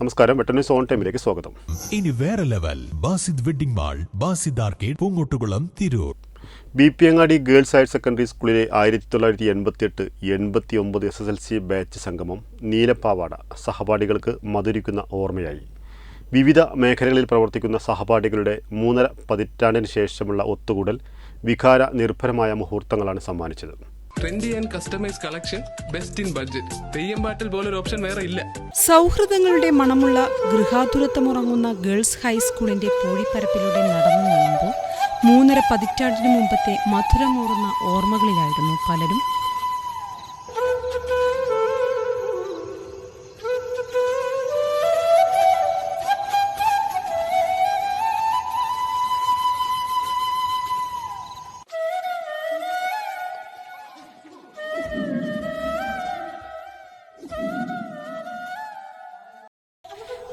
നമസ്കാരം. വെട്ടന്യൂസ് ഓൺ ടൈമിലേക്ക് സ്വാഗതം. ഇനി വേറെ level. Basid wedding mall Basid arcade Poongottukulam Tirur. B P Angadi girls higher secondary സ്കൂളിലെ ആയിരത്തി തൊള്ളായിരത്തി എൺപത്തിയെട്ട് എൺപത്തി ഒമ്പത് S S L C batch സംഗമം നീലപ്പാവാട സഹപാഠികൾക്ക് മധുരിക്കുന്ന ഓർമ്മയായി. വിവിധ മേഖലകളിൽ പ്രവർത്തിക്കുന്ന സഹപാഠികളുടെ മൂന്നര പതിറ്റാണ്ടിന് ശേഷമുള്ള ഒത്തുകൂടൽ വികാര നിർഭരമായ മുഹൂർത്തങ്ങളാണ് സമ്മാനിച്ചത്. Trendy and customise collection best in budget തെയ്യമ്പാട്ടിൽ പോലൊരു ഓപ്ഷൻ വേറെ ഇല്ല. സൗഹൃദങ്ങളുടെ മണമുള്ള ഗൃഹാതുരത്വമുറങ്ങുന്ന ഗേൾസ് ഹൈസ്കൂളിന്റെ പൂഴിപ്പരപ്പിലൂടെ നടന്നു നീങ്ങുമ്പോൾ മൂന്നര പതിറ്റാണ്ടിനു മുമ്പത്തെ മധുരമൂറുന്ന ഓർമ്മകളിലായിരുന്നു പലരും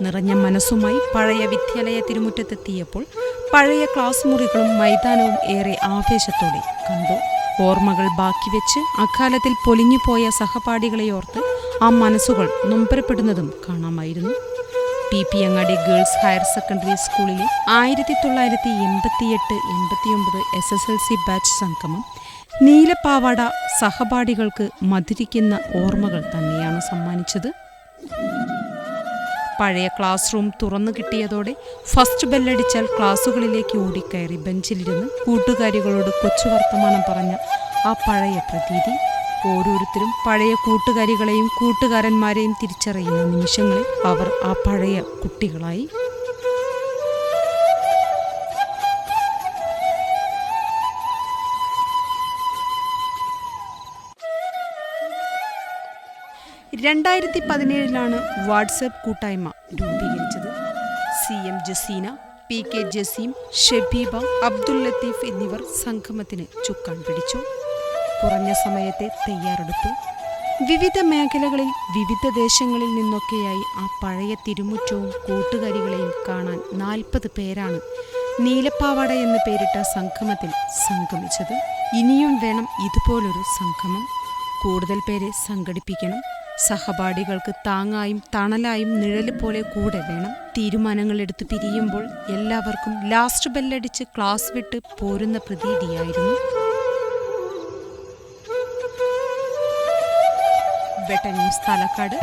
നിറഞ്ഞ മനസ്സുമായി പഴയ വിദ്യാലയ തിരുമുറ്റത്തെത്തിയപ്പോൾ പഴയ ക്ലാസ് മുറികളും മൈതാനവും ഏറെ ആവേശത്തോടെ കണ്ടു. ഓർമ്മകൾ ബാക്കി വെച്ച് അക്കാലത്തിൽ പൊലിഞ്ഞുപോയ സഹപാഠികളെയോർത്ത് ആ മനസ്സുകൾ നൊമ്പരപ്പെടുന്നതും കാണാമായിരുന്നു. P. P. Angadi girls higher secondary സ്കൂളിലെ ആയിരത്തി തൊള്ളായിരത്തി എൺപത്തിയെട്ട് എൺപത്തിയൊമ്പത് S S L C batch സംഗമം നീലപ്പാവാട സഹപാഠികൾക്ക് മധുരിക്കുന്ന ഓർമ്മകൾ തന്നെയാണ് സമ്മാനിച്ചത്. പഴയ ക്ലാസ് റൂം തുറന്നു കിട്ടിയതോടെ ഫസ്റ്റ് ബെല്ലടിച്ചാൽ ക്ലാസ്സുകളിലേക്ക് ഓടിക്കയറി ബെഞ്ചിലിരുന്ന് കൂട്ടുകാരികളോട് കൊച്ചു വർത്തമാനം പറഞ്ഞ ആ പഴയ പ്രതീതി ഓരോരുത്തരും പഴയ കൂട്ടുകാരികളെയും കൂട്ടുകാരന്മാരെയും തിരിച്ചറിയുന്ന നിമിഷങ്ങളിൽ അവർ ആ പഴയ കുട്ടികളായി രണ്ടായിരത്തി പതിനേഴിലാണ് വാട്സപ്പ് കൂട്ടായ്മ രൂപീകരിച്ചത്. C M Jaseena P K Jaseem Shebeeba Abdul Latheef എന്നിവർ സംഗമത്തിന് ചുക്കാൻ പിടിച്ചു. കുറഞ്ഞ സമയത്തെ തയ്യാറെടുത്തു. വിവിധ മേഖലകളിൽ വിവിധ ദേശങ്ങളിൽ നിന്നൊക്കെയായി ആ പഴയ തിരുമുറ്റവും കൂട്ടുകാരികളെയും കാണാൻ നാൽപ്പത് പേരാണ് നീലപ്പാവാട എന്ന് പേരിട്ട സംഗമത്തിൽ സംഗമിച്ചത്. ഇനിയും വേണം ഇതുപോലൊരു സംഗമം. കൂടുതൽ പേരെ സംഘടിപ്പിക്കണം. സഹപാഠികൾക്ക് താങ്ങായും തണലായും നിഴൽ പോലെ കൂടെ വേണം. തീരുമാനങ്ങൾ എടുത്ത് പിരിയുമ്പോൾ എല്ലാവർക്കും ലാസ്റ്റ് ബെല്ലടിച്ച് ക്ലാസ് വിട്ട് പോരുന്ന പ്രതീതിയായിരുന്നു. വെട്ട ന്യൂസ് പാലക്കാട്